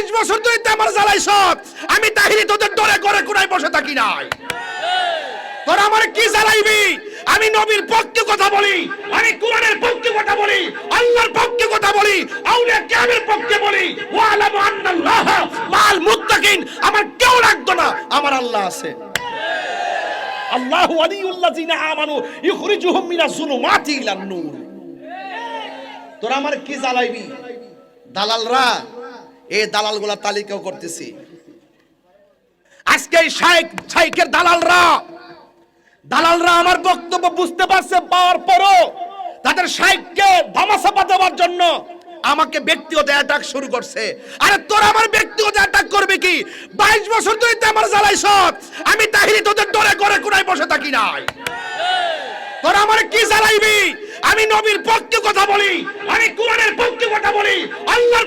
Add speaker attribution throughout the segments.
Speaker 1: বাইশ বছর তো আমার জ্বালাইছ আমি তাহিরি তোদের ডরে করে কোনায় বসে থাকি নাই। তোরা আমার কি জ্বালাইবি? আমি নবীর পক্ষে কথা বলি, আমি কোরআনের পক্ষে কথা বলি, আল্লাহর পক্ষে কথা বলি, আউলিয়া কিয়ামের পক্ষে বলি। ওয়ালামু আন্নাল্লাহ মাল মুত্তাকিন। আমার কেউ লাগতো না, আমার আল্লাহ আছে। আল্লাহু ওয়ালিউল্লাযিনা আমানু ইখরিজুহুম মিনাজ যুলুমাতি ইলান নূর। তোরা আমার কি জ্বালাইবি? দালালরা এই দালালগুলা তালিকাও করতেছি। আজকে শাইকের দালালরা দালালরা আমার বক্তব্য বুঝতে পারছে পাওয়ার পরও তাদের শাইককে ধামাচাপা দেওয়ার জন্য আমাকে ব্যক্তিগত অ্যাটাক শুরু করছে। আরে তোর আমার ব্যক্তিগত অ্যাটাক করবে কি? বাইশ বছর তুই তো আমার জ্বালাইছ আমি তাহিরি তোদের ডরে করে কোনায় বসে থাকি নাই। তোরা আমার কি জ্বালাইবি? আমি নবীর পক্ষে কথা বলি, আমি কোরআনের পক্ষে কথা বলি, আল্লাহর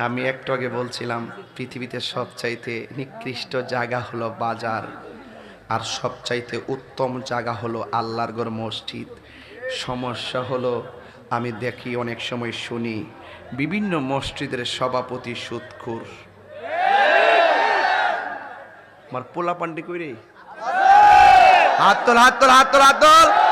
Speaker 2: আমি একটু আগে বলছিলাম, পৃথিবীতে সবচাইতে নিকৃষ্ট জায়গা হলো বাজার। আর সবচাইতে উত্তম জায়গা হলো আল্লাহর গড় মসজিদ। সমস্যা হলো, আমি দেখি অনেক সময় শুনি, বিভিন্ন মসজিদের সভাপতি সুৎখুর। আমার পোলা পান্ডি কই রে? হাত তোল হাত তোল হাত তোল হাত তোল!